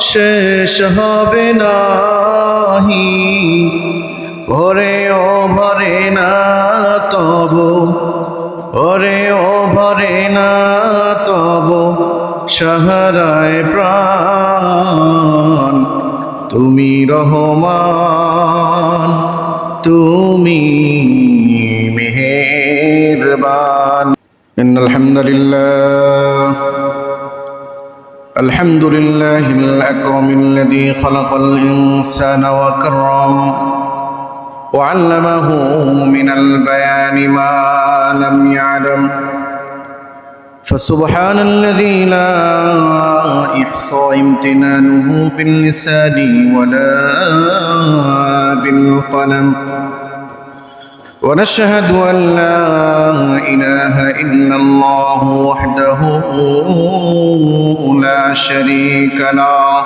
শেষ হবে নাহি। ওরে ও ভরে না তব, ওরে ও ভরে না তব শহরায় প্রাণ। তুমি রহমান, তুমি মেহেরবান। ইন আলহামদুলিল্লাহ الحمد لله الأكرم الذي خلق الإنسان وكرم وعلمه من البيان ما لم يعلم. فسبحان الذي لا إحصى امتنانه باللسان ولا بالقلم. ونشهد أن لا إله إلا الله وحده لا شريك له.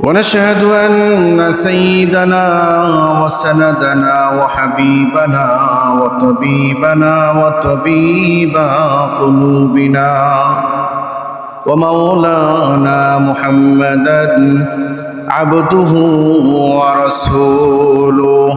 ونشهد أن سيدنا وسندنا وحبيبنا وطبيبنا وطبيب قلوبنا ومولانا محمدا عبده ورسوله.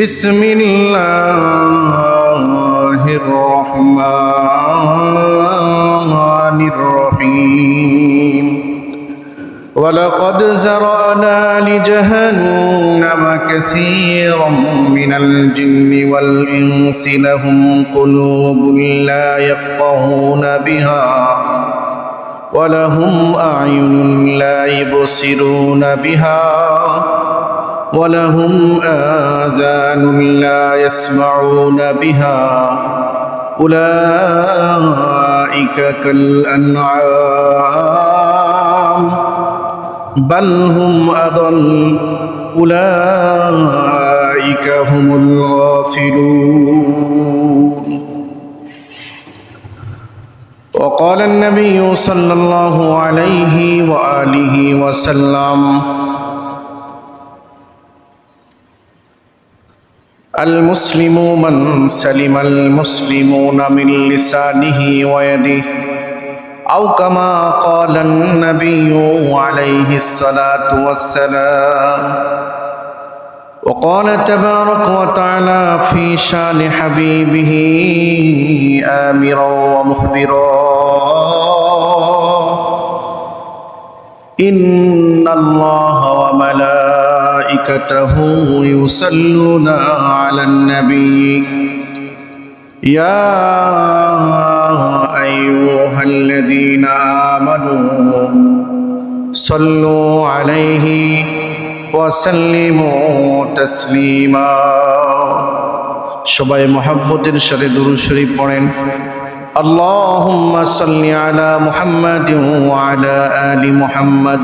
بسم الله الرحمن الرحيم. ولقد زرعنا لجهنم كثيرا من الجن والإنس لهم قلوب لا يفقهون بها ولهم أعين لا يبصرون بها ولهم آذان لا يسمعون بها. أولئك كالأنعام. بل هم أضل. أولئك هم الغافلون. وقال النبي صلى الله عليه وآله وسلم المسلم من سلم المسلمون من لسانه ويده أو كما قال النبي عليه الصلاة والسلام. وقال تبارك وتعالى في شان حبيبه آمرا ومخبرا إن الله وملائكته يصلون على النبي يا أيها الذين آمنوا صلوا عليه وسلموا تسليما সবাই মহাব্বতের সাথে দুরু শরীফ পড়েন اللهم صل على محمد وعلى آل محمد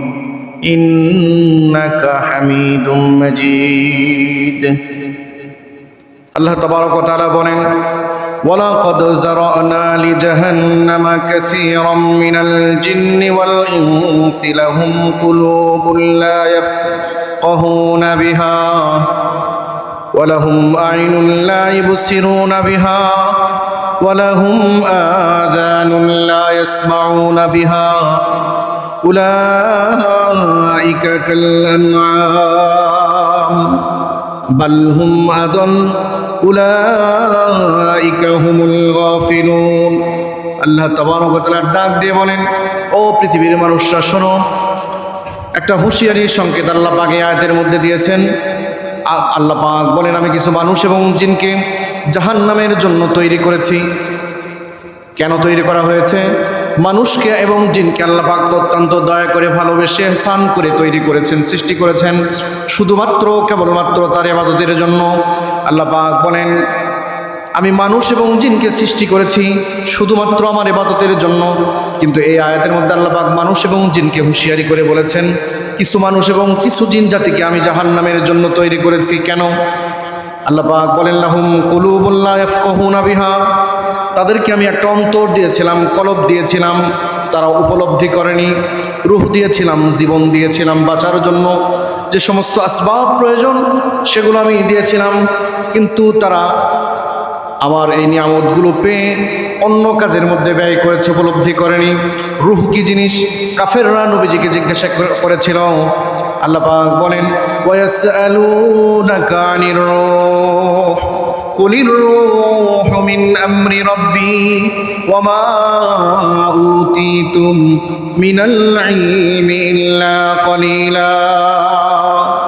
إنك حميد مجيد الله تبارك وتعالى بولين ولقد زرعنا لجهنم كثيرا من الجن والإنس لهم قلوب لا يفقهون بها ولهم أعين لا يبصرون بها ولهم آذان لا يسمعون بها أولئك كالأنعام بل هم أضل أولئك هم الغافلون আল্লাহ তবারক তাআলা ডাক দিয়ে বলেন ও পৃথিবীর মানুষরা শোনো একটা হুঁশিয়ারির সংকেত আল্লাহ পাক এই আয়াতের মধ্যে দিয়েছেন আ- আল্লাহ পাক বলেন আমি কিছু মানুষ এবং জিনকে জাহান্নামের জন্য তৈরি করেছি কেন তৈরি করা হয়েছে? মানুষকে এবং জিনকে আল্লাহ পাক অত্যন্ত দয়া করে ভালোবেসে স্নান করে তৈরি করেছেন, সৃষ্টি করেছেন। শুধুমাত্র, কেবলমাত্র তার এবাদতের জন্য আল্লাহ পাক বলেন, আমি মানুষ এবং জিনকে সৃষ্টি করেছি শুধুমাত্র আমার এবাদতের জন্য। কিন্তু এই আয়াতের মধ্যে আল্লাহ পাক মানুষ এবং জিনকে হুঁশিয়ারি করে বলেছেন, কিছু মানুষ এবং কিছু জিন জাতিকে আমি জাহান্নামের জন্য তৈরি করেছি। কেন? আল্লাহ পাক বলেন, লাহুম কুলুবুল্লাহ বিহা। তাদেরকে আমি একটা অন্তর দিয়েছিলাম, কলব দিয়েছিলাম, তারা উপলব্ধি করেনি রুহ দিয়েছিলাম, জীবন দিয়েছিলাম বাঁচার জন্য। যে সমস্ত আসবাব প্রয়োজন, সেগুলো আমি দিয়েছিলাম, কিন্তু তারা আমার এই নিয়ামতগুলো পেয়ে অন্য কাজের মধ্যে ব্যয় করেছে, উপলব্ধি করেনি। রুহ কি জিনিস? কাফেররা নবীজিকে জিজ্ঞাসা করে- করেছিল। আল্লাহ পাক বলেন আনির রূহ। قل الروح من أمر ربي وما أوتيتم من العلم إلا قليلا.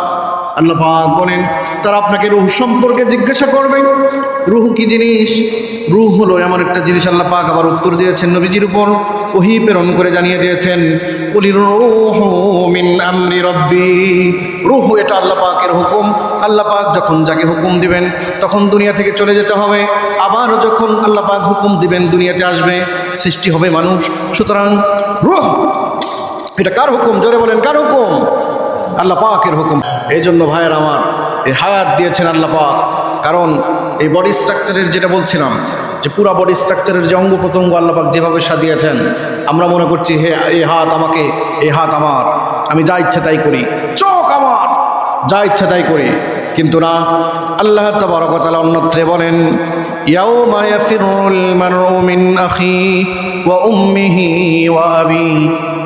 আল্লাহ পাক বলেন, তারা আপনাকে রুহ সম্পর্কে জিজ্ঞাসা করবে। রুহ কি জিনিস? রুহ হলো এমন একটা জিনিস আল্লাহ পাক আবার উত্তর দিয়েছেন নবীজির উপর, ওহি প্রেরণ করে জানিয়ে দিয়েছেন কুলির মিন আমরি রব্বি। রুহ এটা আল্লাহ পাকের হুকুম। আল্লাহ পাক যখন যাকে হুকুম দিবেন, তখন দুনিয়া থেকে চলে যেতে হবে। আবার যখন আল্লাহ পাক হুকুম দিবেন, দুনিয়াতে আসবে, সৃষ্টি হবে মানুষ। সুতরাং রুহ, এটা কার হুকুম? জোরে বলেন, কার হুকুম? আল্লাহ পাকের হুকুম। এই জন্য ভাইয়ের আমার এই হায়াত দিয়েছেন আল্লাহ পাক। কারণ এই বডি স্ট্রাকচারের যেটা বলছিলাম, যে পুরা বডি স্ট্রাকচারের যে অঙ্গ প্রত্যঙ্গ আল্লাহ পাক যেভাবে সাজিয়েছেন, আমরা মনে করছি, হে, এই হাত আমাকে, এই হাত আমার। আমি যা ইচ্ছা তাই করি। চোখ আমার। যা ইচ্ছা তাই করি। কিন্তু না, আল্লাহ তাবারকতালা অন্যত্রে বলেন মারউ মিন আখি ওয়া উম্মিহি ওয়া আবি।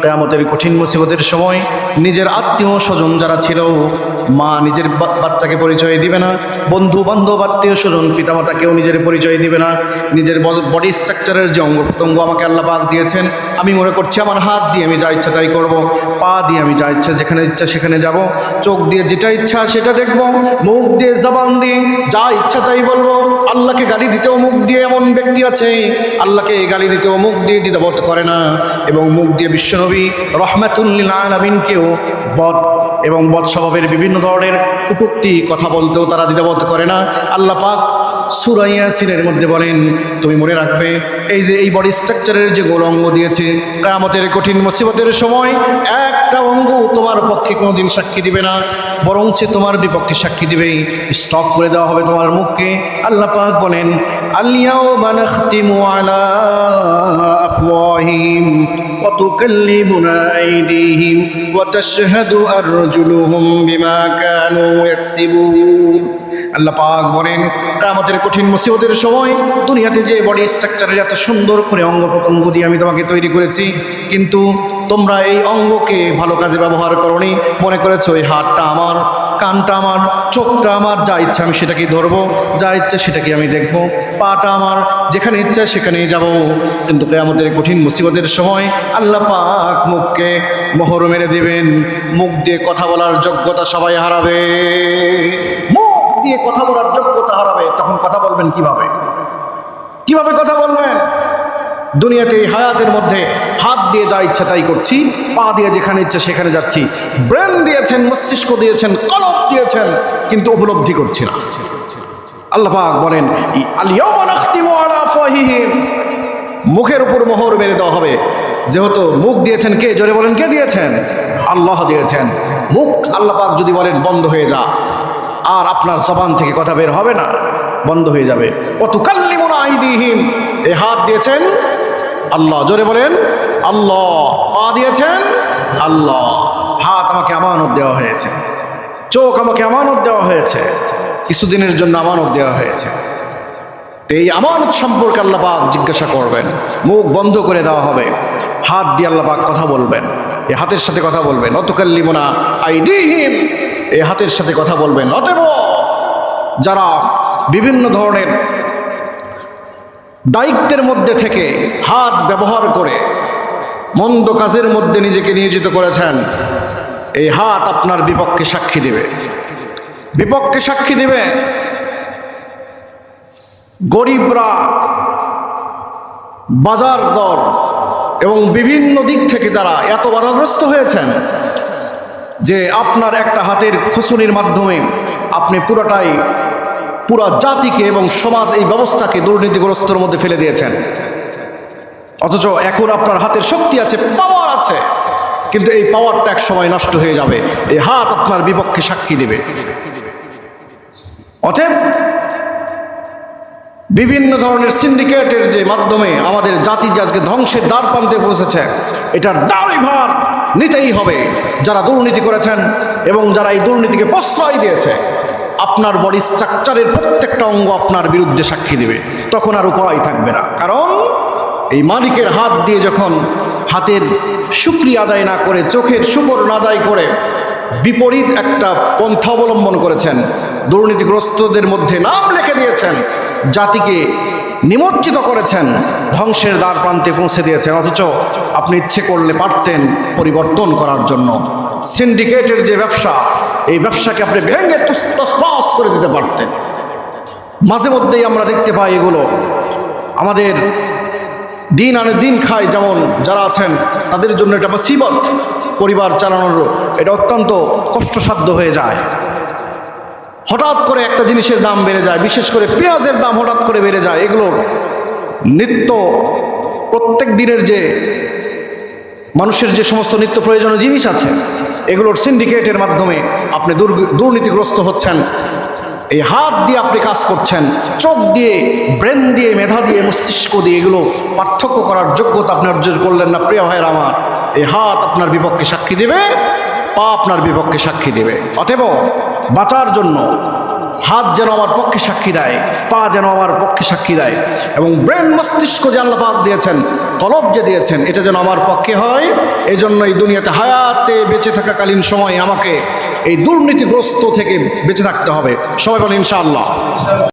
কেয়ামতের কঠিন মুসিবতের সময় নিজের আত্মীয় স্বজন যারা ছিল, মা নিজের বাচ্চাকে পরিচয় দিবে না বন্ধু বান্ধব আত্মীয় স্বজন পিতামাতাকেও নিজের পরিচয় দিবে না, নিজের বডি স্ট্রাকচারের যে অঙ্গ প্রত্যঙ্গ আমাকে আল্লাহ পাক দিয়েছেন, আমি মনে করছি আমার হাত দিয়ে আমি যা ইচ্ছা তাই করব, পা দিয়ে আমি যা ইচ্ছা যেখানে ইচ্ছা সেখানে যাব, চোখ দিয়ে যেটা ইচ্ছা সেটা দেখব, মুখ দিয়ে জবান দিয়ে যা ইচ্ছা তাই বলব, আল্লাহকে গালি দিতেও মুখ দিয়ে এমন ব্যক্তি আছে, আল্লাহকে গালি দিতেও মুখ দিয়ে দ্বিধাবোধ করে না, এবং মুখ দিয়ে বিশ্বনবী রহমাতুল্লিল আলমিনকেও বদ এবং বদ স্বভাবের বিভিন্ন ধরনের কুটুক্তি কথা বলতেও তারা দ্বিধাবোধ করে না। আল্লাহ পাক সুরাইয়া সিনের মধ্যে বলেন তুমি মনে রাখবে এই যে এই বডি স্ট্রাকচারের যে গোল অঙ্গ দিয়েছে কায়ামতের কঠিন মুসিবতের সময় একটা অঙ্গ তোমার পক্ষে কোনোদিন সাক্ষী দিবে না বরঞ্চ তোমার বিপক্ষে সাক্ষী দিবে স্টক করে দেওয়া হবে তোমার মুখকে আল্লাহ পাক বলেন আলিয়াও বানাখতিমু আলা আফওয়াহিম وتكلمنا أيديهم وتشهد أرجلهم بما كانوا يكسبون আল্লাহ পাক বলেন কামতের কঠিন মুসিবতের সময় দুনিয়াতে যে বডি স্ট্রাকচারের এত সুন্দর করে অঙ্গ প্রত্যঙ্গ দিয়ে আমি তোমাকে তৈরি করেছি, কিন্তু তোমরা এই অঙ্গকে ভালো কাজে ব্যবহার করনি। মনে করেছ, এই হাতটা আমার, কানটা আমার, চোখটা আমার, যা ইচ্ছা আমি সেটাকেই ধরবো, যা ইচ্ছা সেটাকে আমি দেখব, পাটা আমার, যেখানে ইচ্ছা সেখানেই যাব। কিন্তু আমাদের কঠিন মুসিবতের সময় আল্লাহ পাক মুখকে মোহর মেরে দেবেন। মুখ দিয়ে কথা বলার যোগ্যতা সবাই হারাবে। মুখ দিয়ে কথা বলার যোগ্যতা হারাবে, তখন কথা বলবেন কীভাবে? কীভাবে কথা বলবেন? দুনিয়াতে হায়াতের মধ্যে হাত দিয়ে যা ইচ্ছা তাই করছি, পা দিয়ে যেখানে ইচ্ছে সেখানে যাচ্ছি। ব্রেন দিয়েছেন, মস্তিষ্ক দিয়েছেন, কলব দিয়েছেন, কিন্তু উপলব্ধি করছি না। আল্লাপাক বলেন। মুখের উপর মোহর মেরে দেওয়া হবে। যেহেতু মুখ দিয়েছেন কে? জোরে বলেন, কে দিয়েছেন? আল্লাহ দিয়েছেন। মুখ আল্লাপাক যদি বলেন, বন্ধ হয়ে যা। আর আপনার জবান থেকে কথা বের হবে না, বন্ধ হয়ে যাবে। অত কাল্লিমুন আইদিহিম। এই হাত দিয়েছেন, আল্লাহ, জোরে বলেন, আল্লাহ। পা দিয়েছেন, আল্লাহ। হাত আমাকে আমানত দেওয়া হয়েছে, চোখ আমাকে আমানত দেওয়া হয়েছে, কিছুদিনের জন্য আমানত দেওয়া হয়েছে। এই আমানত সম্পর্কে আল্লাহ পাক জিজ্ঞাসা করবেন, মুখ বন্ধ করে দেওয়া হবে, হাত দিয়ে আল্লাহ পাক কথা বলবেন, এই হাতের সাথে কথা বলবেন। অতকাল্লিমোনা আইডিহিম এই হাতের সাথে কথা বলবেন। অতএব যারা বিভিন্ন ধরনের দায়িত্বের মধ্যে থেকে হাত ব্যবহার করে মন্দ কাজের মধ্যে নিজেকে নিয়োজিত করেছেন, এই হাত আপনার বিপক্ষে সাক্ষী দেবে। বিপক্ষে সাক্ষী দেবে গরিবরা, বাজার দর এবং বিভিন্ন দিক থেকে তারা এত বাধাগ্রস্ত হয়েছেন যে আপনার একটা হাতের খুসুনির মাধ্যমে আপনি পুরোটাই, পুরা জাতিকে এবং সমাজ এই ব্যবস্থাকে দুর্নীতিগ্রস্তর মধ্যে ফেলে দিয়েছেন। অথচ এখন আপনার হাতের শক্তি আছে পাওয়ার আছে। কিন্তু এই পাওয়ারটা এক সময় নষ্ট হয়ে যাবে। এই হাত আপনার বিপক্ষে সাক্ষী দেবে। অতএব বিভিন্ন ধরনের সিন্ডিকেটের যে মাধ্যমে আমাদের জাতি যে আজকে ধ্বংসের দ্বার প্রান্তে পৌঁছেছে, এটার ভার নিতেই হবে। যারা দুর্নীতি করেছেন এবং যারা এই দুর্নীতিকে প্রশ্রয় দিয়েছে, আপনার বডি স্ট্রাকচারের প্রত্যেকটা অঙ্গ আপনার বিরুদ্ধে সাক্ষী দেবে। তখন আর উপায় থাকবে না। কারণ এই মালিকের হাত দিয়ে যখন হাতের শুক্রিয়া আদায় না করে, চোখের শুকর না আদায় করে বিপরীত একটা পন্থা অবলম্বন করেছেন, দুর্নীতিগ্রস্তদের মধ্যে নাম লিখে দিয়েছেন, জাতিকে নিমজ্জিত করেছেন, ধ্বংসের দ্বার প্রান্তে পৌঁছে দিয়েছেন, অথচ আপনি ইচ্ছে করলে পারতেন পরিবর্তন করার জন্য। সিন্ডিকেটের যে ব্যবসা, এই ব্যবসাকে আপনি ভেঙে তসপাস করে দিতে পারতেন। মাঝে মধ্যেই আমরা দেখতে পাই এগুলো। আমাদের দিন আনে দিন খায় যেমন যারা আছেন, তাদের জন্য এটা মুসিবত। পরিবার চালানোর এটা অত্যন্ত কষ্টসাধ্য হয়ে যায়। হঠাৎ করে একটা জিনিসের দাম বেড়ে যায়, বিশেষ করে পেঁয়াজের দাম হঠাৎ করে বেড়ে যায়। এগুলো নিত্য প্রত্যেক দিনের যে মানুষের যে সমস্ত নিত্য প্রয়োজনীয় জিনিস আছে, এগুলোর সিন্ডিকেটের মাধ্যমে আপনি দুর্নীতিগ্রস্ত হচ্ছেন। এই হাত দিয়ে আপনি কাজ করছেন, চোখ দিয়ে, ব্রেন দিয়ে, মেধা দিয়ে, মস্তিষ্ক দিয়ে এগুলো পার্থক্য করার যোগ্যতা আপনি অর্জন করলেন না, প্রিয় ভাইয়ের আমার। এই হাত আপনার বিপক্ষে সাক্ষী দেবে, পা আপনার বিপক্ষে সাক্ষী দেবে। অতএব বাঁচার জন্য হাত যেন আমার পক্ষে সাক্ষী দেয়, পা যেন আমার পক্ষে সাক্ষী দেয় এবং ব্রেন মস্তিষ্ক যে আল্লাপাক দিয়েছেন, কলব যে দিয়েছেন, এটা যেন আমার পক্ষে হয়। এই জন্য এই দুনিয়াতে হায়াতে বেঁচে থাকাকালীন সময় আমাকে এই দুর্নীতিগ্রস্ত থেকে বেঁচে থাকতে হবে। সবাই বলেন, ইনশাআল্লাহ।